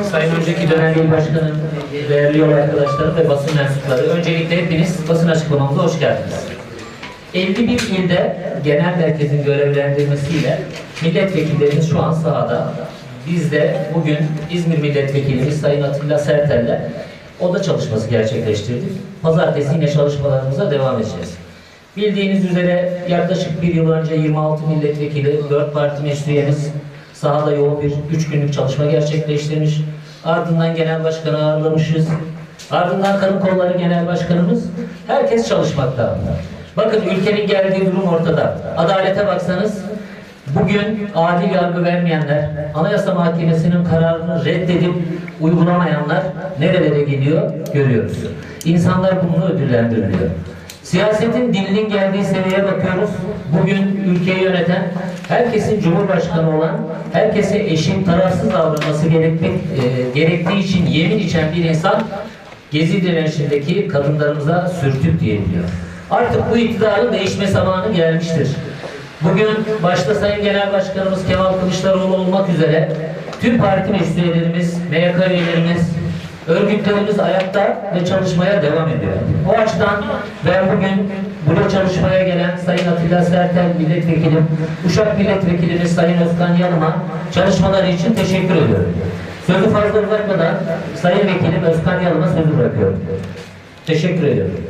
Sayın önceki dönem il başkanım, değerli yol arkadaşlarım ve basın mensupları. Öncelikle hepiniz basın açıklamamıza hoş geldiniz. 51 ilde genel merkezin görevlendirmesiyle milletvekillerimiz şu an sahada. Biz de bugün İzmir milletvekilimiz Sayın Atilla Sertel'le oda çalışması gerçekleştirdik. Pazartesi yine çalışmalarımıza devam edeceğiz. Bildiğiniz üzere yaklaşık bir yıl önce 26 milletvekili, 4 parti meclis üyemiz sahada yoğun bir 3 günlük çalışma gerçekleştirmiş. Ardından genel başkanı ağırlamışız. Ardından kadın kolları genel başkanımız. Herkes çalışmakta. Bakın ülkenin geldiği durum ortada. Adalete baksanız bugün adil yargı vermeyenler, Anayasa Mahkemesi'nin kararını reddedip uygulamayanlar nerelere geliyor görüyoruz. İnsanlar bunu ödüllendiriliyor. Siyasetin dilinin geldiği seviyeye bakıyoruz. Bugün ülkeyi yöneten, herkesin cumhurbaşkanı olan, herkese eşit, tarafsız davranması gerekmek, e, gerektiği için yemin içen bir insan Gezi direnişindeki kadınlarımıza sürtük diyebiliyor. Artık bu iktidarın değişme zamanı gelmiştir. Bugün başta Sayın Genel Başkanımız Kemal Kılıçdaroğlu olmak üzere tüm parti meclis üyelerimiz, MYK üyelerimiz, örgütlerimiz ayakta ve çalışmaya devam ediyor. O açıdan ben bugün burada çalışmaya gelen Sayın Atilla Sertel Milletvekilim, Uşak Milletvekilimiz Sayın Özkan Yalım'a çalışmaları için teşekkür ediyorum. Sözü fazla uzatmadan Sayın Vekilim Özkan Yalım'a sözü bırakıyorum. Teşekkür ediyorum.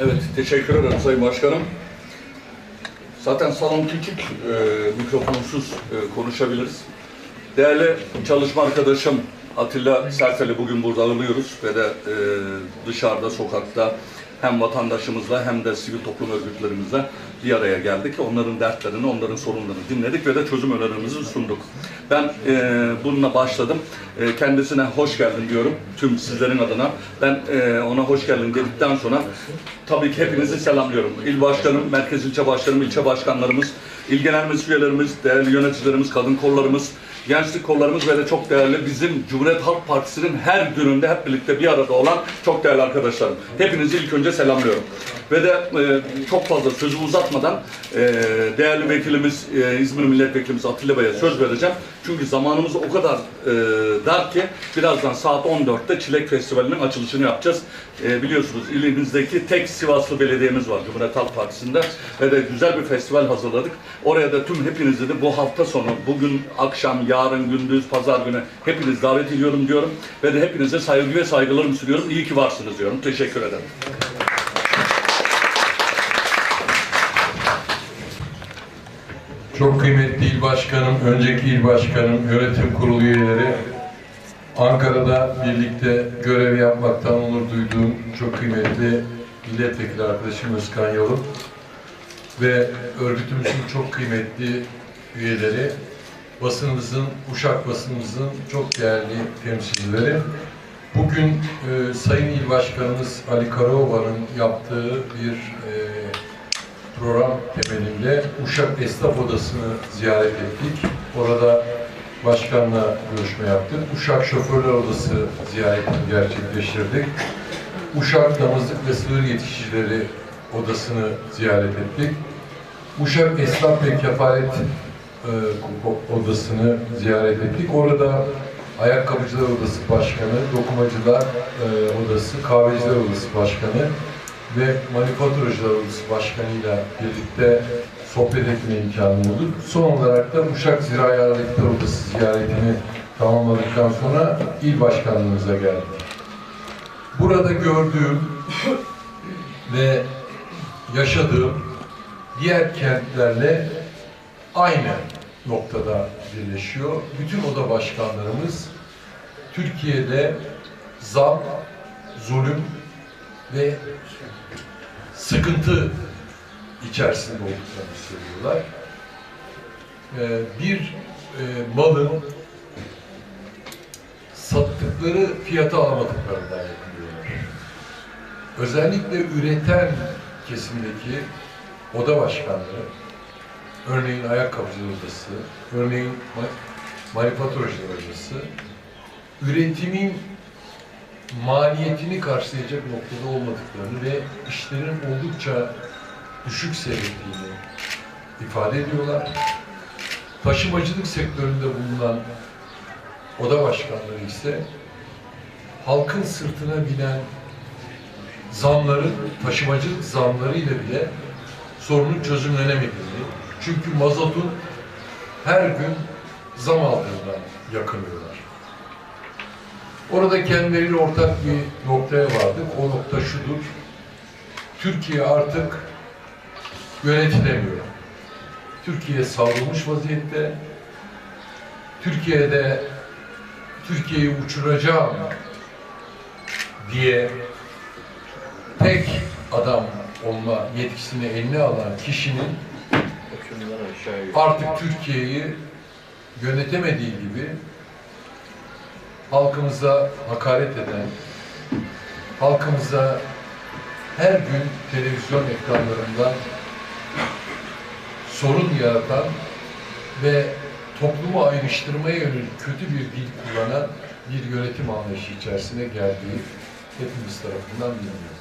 Evet, teşekkür ederim Sayın Başkanım. Zaten salon küçük, e, mikrofonsuz e, konuşabiliriz. Değerli çalışma arkadaşım Atilla Sertel'i bugün burada ağırlıyoruz ve de e, dışarıda, sokakta hem vatandaşımızla hem de sivil toplum örgütlerimizle bir araya geldik. Onların dertlerini, onların sorunlarını dinledik ve de çözüm önerilerimizi sunduk. Ben e, bununla başladım. E, kendisine hoş geldin diyorum tüm sizlerin adına. Ben e, ona hoş geldin dedikten sonra tabii ki hepinizi selamlıyorum. İl başkanım, merkez ilçe başkanım, ilçe başkanlarımız, il genel üyelerimiz, değerli yöneticilerimiz, kadın kollarımız, gençlik kollarımız ve de çok değerli bizim Cumhuriyet Halk Partisi'nin her gününde hep birlikte bir arada olan çok değerli arkadaşlarım. Hepinizi ilk önce selamlıyorum. Ve de e, çok fazla sözü uzatmadan e, değerli vekilimiz, e, İzmir Milletvekilimiz Atilla Bey'e söz vereceğim. Çünkü zamanımız o kadar e, dar ki birazdan saat 14'te Çilek Festivali'nin açılışını yapacağız. E, biliyorsunuz ilimizdeki tek Sivaslı belediyemiz var Cumhuriyet Halk Partisi'nde ve de güzel bir festival hazırladık. Oraya da tüm hepinizi de bu hafta sonu, bugün akşam, yarın, gündüz, pazar günü hepiniz davet ediyorum diyorum. Ve de hepinize saygı ve saygılarımı sunuyorum. İyi ki varsınız diyorum. Teşekkür ederim. Çok kıymetli il başkanım, önceki il başkanım, yönetim kurulu üyeleri, Ankara'da birlikte görev yapmaktan onur duyduğum çok kıymetli milletvekili arkadaşım Özkan Yalın ve örgütümüzün çok kıymetli üyeleri, basınımızın, Uşak basınımızın çok değerli temsilcileri. Bugün e, Sayın İl Başkanımız Ali Karaova'nın yaptığı bir e, program temelinde Uşak Esnaf Odası'nı ziyaret ettik. Orada başkanla görüşme yaptık. Uşak Şoförler Odası ziyaretini gerçekleştirdik. Uşak Damızlık ve Sığır Yetişicileri Odası'nı ziyaret ettik. Uşak Esnaf ve Kefalet Odası'nı ziyaret ettik. Orada Ayakkabıcılar Odası Başkanı, Dokumacılar e, Odası, Kahveciler Odası Başkanı ve Manifaturacılar Odası Başkanı'yla birlikte sohbet etme imkanı bulduk. Son olarak da Uşak Zirai Aletler Odası ziyaretini tamamladıktan sonra il başkanlığımıza geldik. Burada gördüğüm ve yaşadığım diğer kentlerle aynı noktada birleşiyor. Bütün oda başkanlarımız Türkiye'de zam, zulüm ve sıkıntı içerisinde olduklarını söylüyorlar. Ee, bir e, malın sattıkları fiyata alamadıklarından yapılıyorlar. Özellikle üreten kesimdeki oda başkanları, örneğin ayakkabıcı odası, örneğin ma- manifaturacılar odası, üretimin maliyetini karşılayacak noktada olmadıklarını ve işlerin oldukça düşük seyrettiğini ifade ediyorlar. Taşımacılık sektöründe bulunan oda başkanları ise halkın sırtına binen zamların, taşımacılık zamlarıyla bile sorunun çözümlenemediğini, çünkü mazotun her gün zam aldığından yakınıyorlar. Orada kendileriyle ortak bir noktaya vardık. O nokta şudur. Türkiye artık yönetilemiyor. Türkiye savrulmuş vaziyette. Türkiye'de Türkiye'yi uçuracağım diye tek adam olma yetkisini eline alan kişinin artık Türkiye'yi yönetemediği gibi halkımıza hakaret eden, halkımıza her gün televizyon ekranlarında sorun yaratan ve toplumu ayrıştırmaya yönelik kötü bir dil kullanan bir yönetim anlayışı içerisine geldiği hepimiz tarafından biliniyor.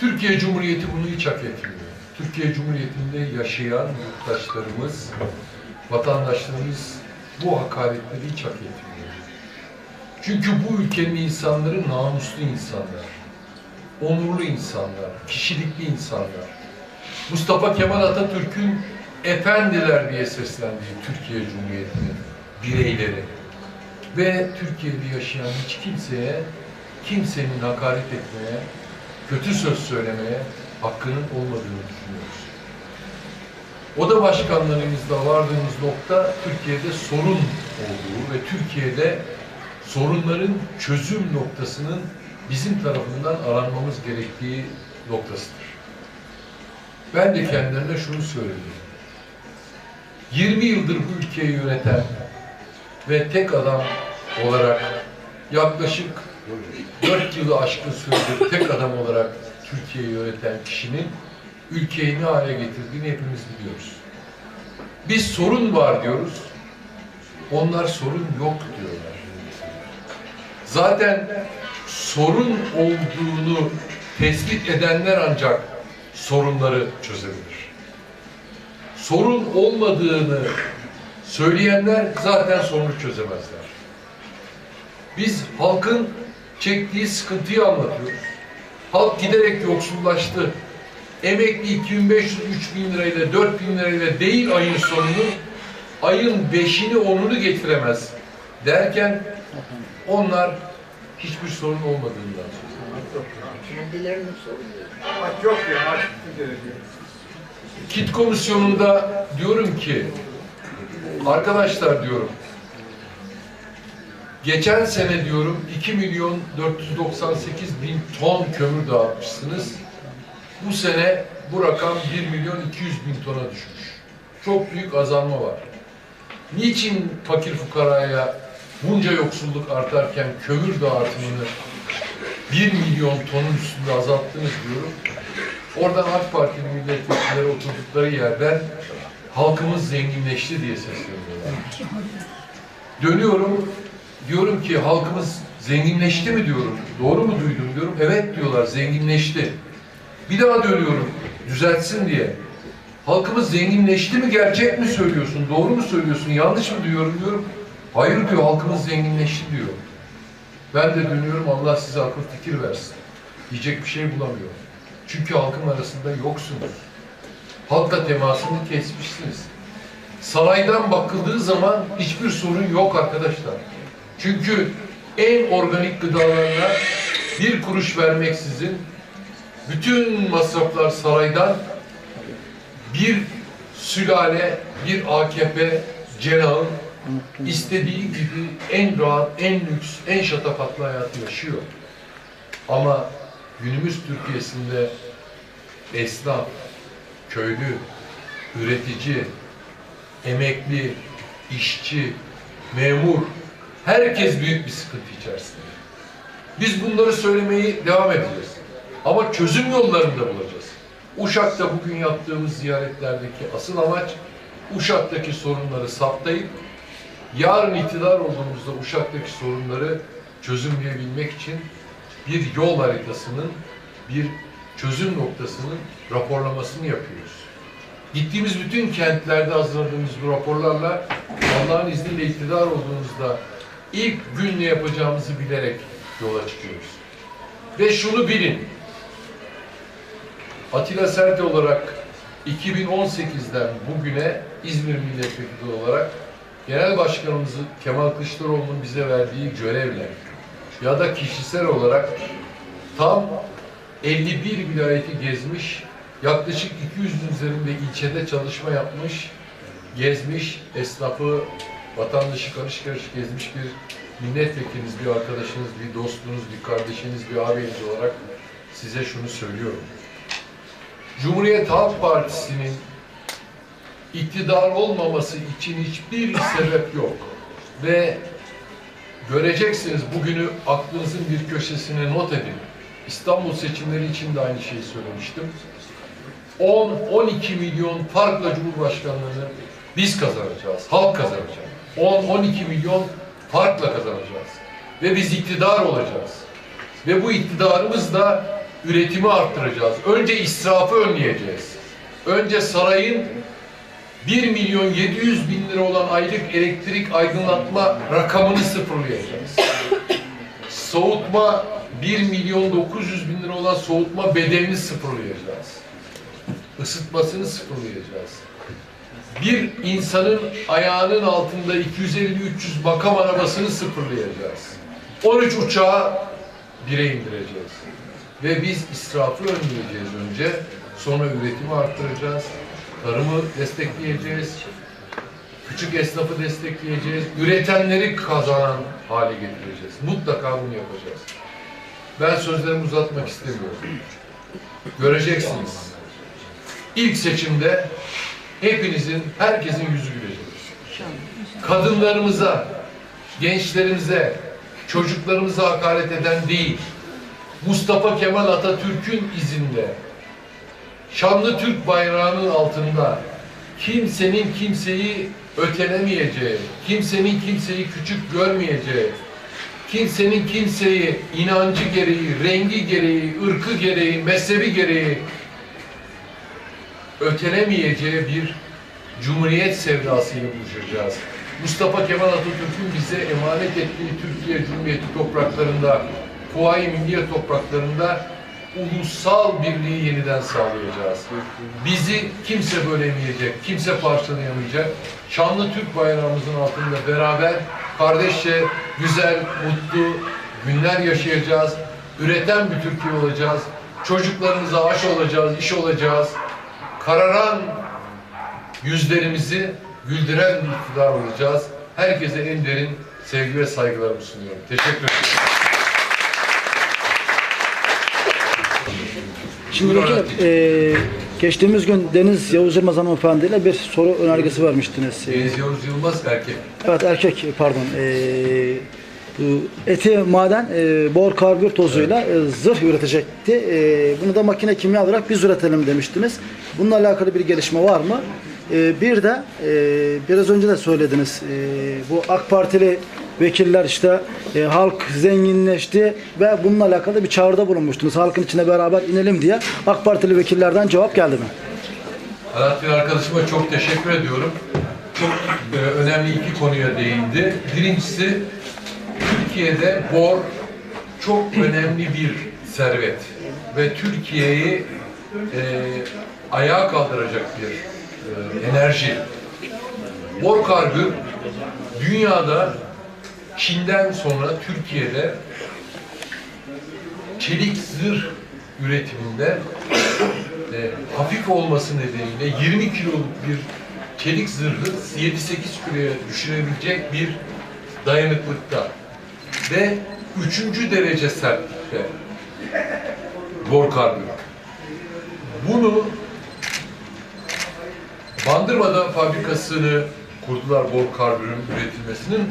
Türkiye Cumhuriyeti bunu hiç hak etmiyor. Türkiye Cumhuriyeti'nde yaşayan yurttaşlarımız, vatandaşlarımız bu hakaretleri hiç hak etmiyor. Çünkü bu ülkenin insanları namuslu insanlar, onurlu insanlar, kişilikli insanlar. Mustafa Kemal Atatürk'ün efendiler diye seslendiği Türkiye Cumhuriyeti'nin bireyleri ve Türkiye'de yaşayan hiç kimseye, kimsenin hakaret etmeye, kötü söz söylemeye hakkının olmadığını düşünüyoruz. Oda başkanlarımızla vardığımız nokta Türkiye'de sorun olduğu ve Türkiye'de sorunların çözüm noktasının bizim tarafından aranmamız gerektiği noktasıdır. Ben de kendilerine şunu söyledim. 20 yıldır bu ülkeyi yöneten ve tek adam olarak yaklaşık 4 yılı aşkın süredir tek adam olarak Türkiye'yi yöneten kişinin ülkeyi ne hale getirdiğini hepimiz biliyoruz. Biz sorun var diyoruz. Onlar sorun yok diyorlar. Zaten sorun olduğunu tespit edenler ancak sorunları çözebilir. Sorun olmadığını söyleyenler zaten sorunu çözemezler. Biz halkın çektiği sıkıntıyı anlatıyoruz. Halk giderek yoksullaştı. Emekli 2500 3000 lirayla 4000 lirayla değil ayın sonunu ayın beşini onunu getiremez derken onlar hiçbir sorun olmadığından söz Kendilerinin sorunu. Aç yok ya, aç gerekiyor. Kit komisyonunda diyorum ki arkadaşlar diyorum geçen sene diyorum 2 milyon 498 bin ton kömür dağıtmışsınız. Bu sene bu rakam 1 milyon 200 bin tona düşmüş. Çok büyük azalma var. Niçin fakir fukaraya bunca yoksulluk artarken kömür dağıtımını 1 milyon tonun üstünde azalttınız diyorum. Oradan AK Partili milletvekilleri oturdukları yerden halkımız zenginleşti diye sesleniyorlar. Dönüyorum, diyorum ki halkımız zenginleşti mi diyorum. Doğru mu duydum diyorum. Evet diyorlar zenginleşti. Bir daha dönüyorum düzeltsin diye. Halkımız zenginleşti mi gerçek mi söylüyorsun? Doğru mu söylüyorsun? Yanlış mı duyuyorum diyorum. Hayır diyor halkımız zenginleşti diyor. Ben de dönüyorum Allah size akıl fikir versin. Diyecek bir şey bulamıyorum. Çünkü halkın arasında yoksunuz. Halkla temasını kesmişsiniz. Saraydan bakıldığı zaman hiçbir sorun yok arkadaşlar. Çünkü en organik gıdalarına bir kuruş vermeksizin bütün masraflar saraydan bir sülale, bir AKP cenahın istediği gibi en rahat, en lüks, en şatafatlı hayatı yaşıyor. Ama günümüz Türkiye'sinde esnaf, köylü, üretici, emekli, işçi, memur, herkes büyük bir sıkıntı içerisinde. Biz bunları söylemeyi devam edeceğiz. Ama çözüm yollarını da bulacağız. Uşak'ta bugün yaptığımız ziyaretlerdeki asıl amaç Uşak'taki sorunları saptayıp yarın iktidar olduğumuzda Uşak'taki sorunları çözümleyebilmek için bir yol haritasının, bir çözüm noktasının raporlamasını yapıyoruz. Gittiğimiz bütün kentlerde hazırladığımız bu raporlarla Allah'ın izniyle iktidar olduğumuzda ilk gün ne yapacağımızı bilerek yola çıkıyoruz. Ve şunu bilin, Atilla Sert olarak 2018'den bugüne İzmir Milletvekili olarak Genel Başkanımız Kemal Kılıçdaroğlu'nun bize verdiği görevle ya da kişisel olarak tam 51 vilayeti gezmiş, yaklaşık 200'ün üzerinde ilçede çalışma yapmış, gezmiş, esnafı, vatandaşı karış karış gezmiş bir milletvekiliniz, bir arkadaşınız, bir dostunuz, bir kardeşiniz, bir ağabeyiniz olarak size şunu söylüyorum. Cumhuriyet Halk Partisi'nin iktidar olmaması için hiçbir sebep yok. Ve göreceksiniz bugünü aklınızın bir köşesine not edin. İstanbul seçimleri için de aynı şeyi söylemiştim. 10-12 milyon farkla Cumhurbaşkanlığını biz kazanacağız, halk kazanacak. 10-12 milyon farkla kazanacağız. Ve biz iktidar olacağız. Ve bu iktidarımızla üretimi arttıracağız. Önce israfı önleyeceğiz. Önce sarayın 1 milyon 700 bin lira olan aylık elektrik aydınlatma rakamını sıfırlayacağız. Soğutma 1 milyon 900 bin lira olan soğutma bedelini sıfırlayacağız. Isıtmasını sıfırlayacağız. Bir insanın ayağının altında 250-300 makam arabasını sıfırlayacağız. 13 uçağı bire indireceğiz. Ve biz israfı önleyeceğiz önce. Sonra üretimi arttıracağız. Tarımı destekleyeceğiz. Küçük esnafı destekleyeceğiz. Üretenleri kazanan hale getireceğiz. Mutlaka bunu yapacağız. Ben sözlerimi uzatmak istemiyorum. Göreceksiniz. İlk seçimde hepinizin, herkesin yüzü gülecek. Kadınlarımıza, gençlerimize, çocuklarımıza hakaret eden değil, Mustafa Kemal Atatürk'ün izinde, şanlı Türk bayrağının altında kimsenin kimseyi ötelemeyeceği, kimsenin kimseyi küçük görmeyeceği, kimsenin kimseyi inancı gereği, rengi gereği, ırkı gereği, mezhebi gereği ötelemeyeceği bir cumhuriyet sevdasıyla buluşacağız. Mustafa Kemal Atatürk'ün bize emanet ettiği Türkiye Cumhuriyeti topraklarında, Kuvayi Milliye topraklarında ulusal birliği yeniden sağlayacağız. Bizi kimse bölemeyecek, kimse parçalayamayacak. Şanlı Türk bayrağımızın altında beraber kardeşçe güzel, mutlu günler yaşayacağız. Üreten bir Türkiye olacağız. Çocuklarımıza aş olacağız, iş olacağız. Kararan yüzlerimizi güldüren bir iktidar olacağız. Herkese en derin sevgi ve saygılarımı sunuyorum. Teşekkür ederim. Şimdi vekilim, e, geçtiğimiz gün Deniz Yavuz Yılmaz hanımefendi ile bir soru önergesi vermiştiniz. Deniz Yavuz Yılmaz erkek. evet erkek pardon. E, eti maden e, bor karbür tozuyla e, zırh üretecekti. E, bunu da makine kimya olarak biz üretelim demiştiniz. Bununla alakalı bir gelişme var mı? E, bir de e, biraz önce de söylediniz. E, bu AK Partili vekiller işte e, halk zenginleşti ve bununla alakalı bir çağrıda bulunmuştunuz. Halkın içine beraber inelim diye AK Partili vekillerden cevap geldi mi? Alaaddin arkadaşıma çok teşekkür ediyorum. Çok e, önemli iki konuya değindi. Birincisi Türkiye'de bor çok önemli bir servet ve Türkiye'yi e, ayağa kaldıracak bir e, enerji. Bor karbür dünyada Çin'den sonra Türkiye'de çelik zırh üretiminde e, hafif olması nedeniyle 20 kiloluk bir çelik zırhı 7-8 kiloya düşürebilecek bir dayanıklıkta ve üçüncü derece sertlikte bor karbür. Bunu Bandırma'da fabrikasını kurdular bor karbürün üretilmesinin.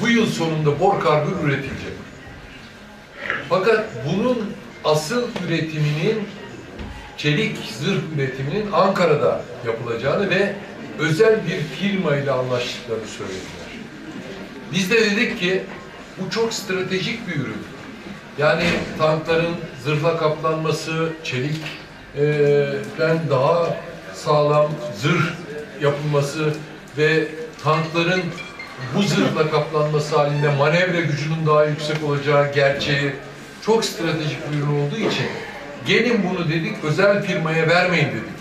Bu yıl sonunda bor karbür üretilecek. Fakat bunun asıl üretiminin çelik zırh üretiminin Ankara'da yapılacağını ve özel bir firma ile anlaştıklarını söylediler. Biz de dedik ki bu çok stratejik bir ürün. Yani tankların zırhla kaplanması, çelikten daha sağlam zırh yapılması ve tankların bu zırhla kaplanması halinde manevra gücünün daha yüksek olacağı gerçeği çok stratejik bir ürün olduğu için gelin bunu dedik özel firmaya vermeyin dedik.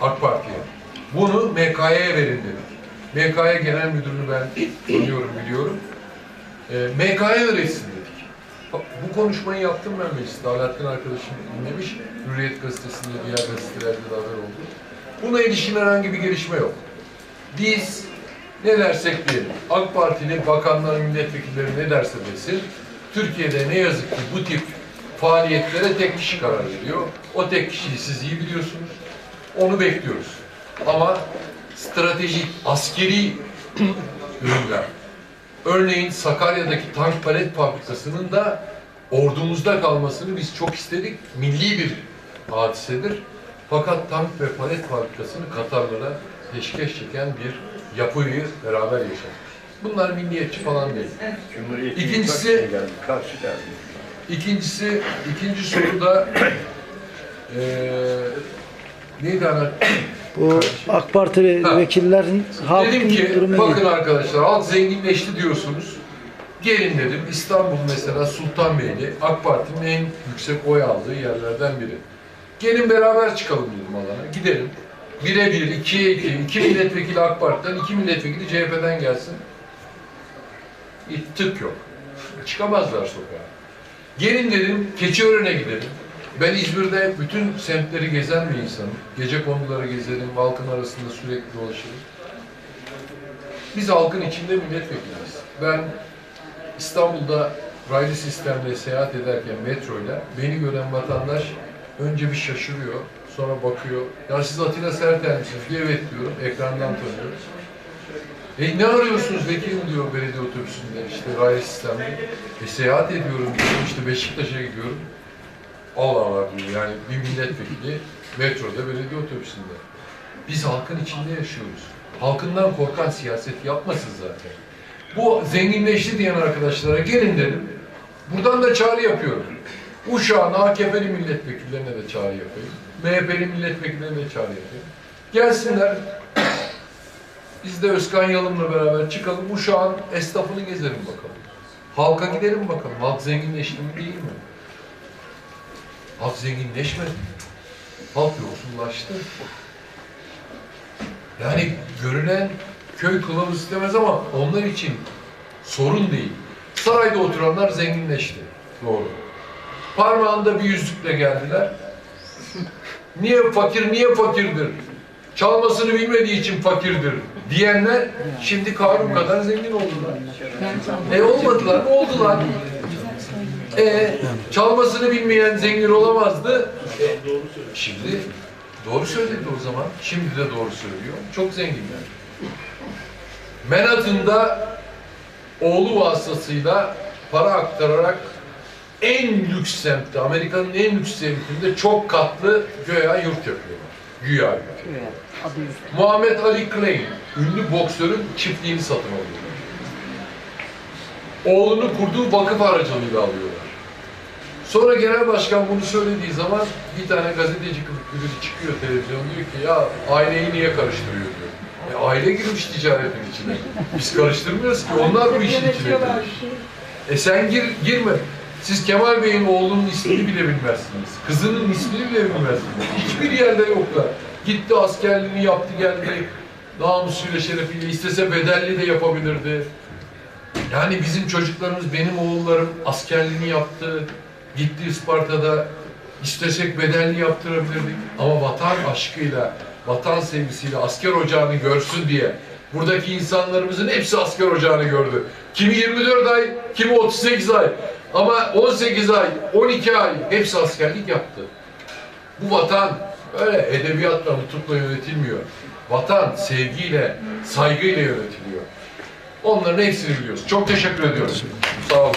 AK Parti'ye. Bunu MK'ya verin dedik. MK'ya genel müdürünü ben tanıyorum, biliyorum. E, MK'ya öğretsin dedik. Bu konuşmayı yaptım ben mecliste. Alaaddin arkadaşım dinlemiş. Hürriyet gazetesinde, diğer gazetelerde de haber oldu. Buna ilişkin herhangi bir gelişme yok. Biz ne dersek diyelim, AK Partili bakanlar, milletvekilleri ne derse desin, Türkiye'de ne yazık ki bu tip faaliyetlere tek kişi karar veriyor. O tek kişiyi siz iyi biliyorsunuz. Onu bekliyoruz. Ama stratejik, askeri ürünler. Örneğin Sakarya'daki tank palet fabrikasının da ordumuzda kalmasını biz çok istedik. Milli bir hadisedir. Fakat tank ve palet fabrikasını Katarlara peşkeş çeken bir yapıyı beraber yaşadık. Bunlar milliyetçi falan değil. İkincisi-. İkincisi, ikinci soruda eee neydi ana? Bu AK Partili Ha. vekillerin halkın Dedim ki durumu bakın ne? arkadaşlar halk zenginleşti diyorsunuz. Gelin dedim İstanbul mesela Sultanbeyli AK Parti'nin en yüksek oy aldığı yerlerden biri. Gelin beraber çıkalım dedim alana. Gidelim. Bire bir, ikiye iki, iki milletvekili AK Parti'den, iki milletvekili CHP'den gelsin. Hiç tık yok. Çıkamazlar sokağa. Gelin dedim Keçiören'e gidelim. Ben İzmir'de bütün semtleri gezen bir insanım. Gece konuları gezerim, halkın arasında sürekli dolaşırım. Biz halkın içinde milletvekiliyiz. Ben İstanbul'da raylı sistemle seyahat ederken metroyla beni gören vatandaş önce bir şaşırıyor, sonra bakıyor. Ya siz Atilla Sertel misiniz evet diyorum, ekrandan tanıyorum. E ne arıyorsunuz vekilim diyor belediye otobüsünde işte raylı sistemde. E seyahat ediyorum diyorum işte Beşiktaş'a gidiyorum. Allah Allah diyor yani bir milletvekili metroda belediye otobüsünde. Biz halkın içinde yaşıyoruz. Halkından korkan siyaset yapmasın zaten. Bu zenginleşti diyen arkadaşlara gelin dedim. Buradan da çağrı yapıyorum. Uşağın AKP'li milletvekillerine de çağrı yapayım. MHP'li milletvekillerine de çağrı yapayım. Gelsinler. Biz de Özkan Yalım'la beraber çıkalım. Uşağın esnafını gezelim bakalım. Halka gidelim bakalım. Halk zenginleşti mi değil mi? Halk zenginleşmedi. Halk yoksullaştı. Yani görünen köy kılavuz istemez ama onlar için sorun değil. Sarayda oturanlar zenginleşti. Doğru. Parmağında bir yüzükle geldiler. Niye fakir, niye fakirdir? Çalmasını bilmediği için fakirdir diyenler şimdi Karun kadar zengin oldular. E olmadılar, oldular. E çalmasını bilmeyen zengin olamazdı. E, şimdi doğru söyledi o zaman. Şimdi de doğru söylüyor. Çok zenginler. Manhattan'da oğlu vasıtasıyla para aktararak en lüks semtte, Amerika'nın en lüks semtinde çok katlı göya yurt yapıyorlar. Güya yurt. Muhammed Ali Klein, ünlü boksörün çiftliğini satın alıyorlar. Oğlunu kurduğu vakıf aracılığıyla alıyorlar. Sonra genel başkan bunu söylediği zaman bir tane gazeteci biri çıkıyor televizyon diyor ki ya aileyi niye karıştırıyor diyor. E, aile girmiş ticaretin içine. Biz karıştırmıyoruz ki onlar bu işin içine girmiş. E sen gir, girme. Siz Kemal Bey'in oğlunun ismini bile bilmezsiniz. Kızının ismini bile bilmezsiniz. Hiçbir yerde yoklar. Gitti askerliğini yaptı geldi. Namusuyla şerefiyle istese bedelli de yapabilirdi. Yani bizim çocuklarımız, benim oğullarım askerliğini yaptı. Gitti Isparta'da istesek bedelli yaptırabilirdik. Ama vatan aşkıyla, vatan sevgisiyle asker ocağını görsün diye buradaki insanlarımızın hepsi asker ocağını gördü. Kimi 24 ay, kimi 38 ay. Ama 18 ay, 12 ay hepsi askerlik yaptı. Bu vatan öyle edebiyatla, nutukla yönetilmiyor. Vatan sevgiyle, saygıyla yönetiliyor. Onların hepsini biliyoruz. Çok teşekkür ediyorum. Sağ olun.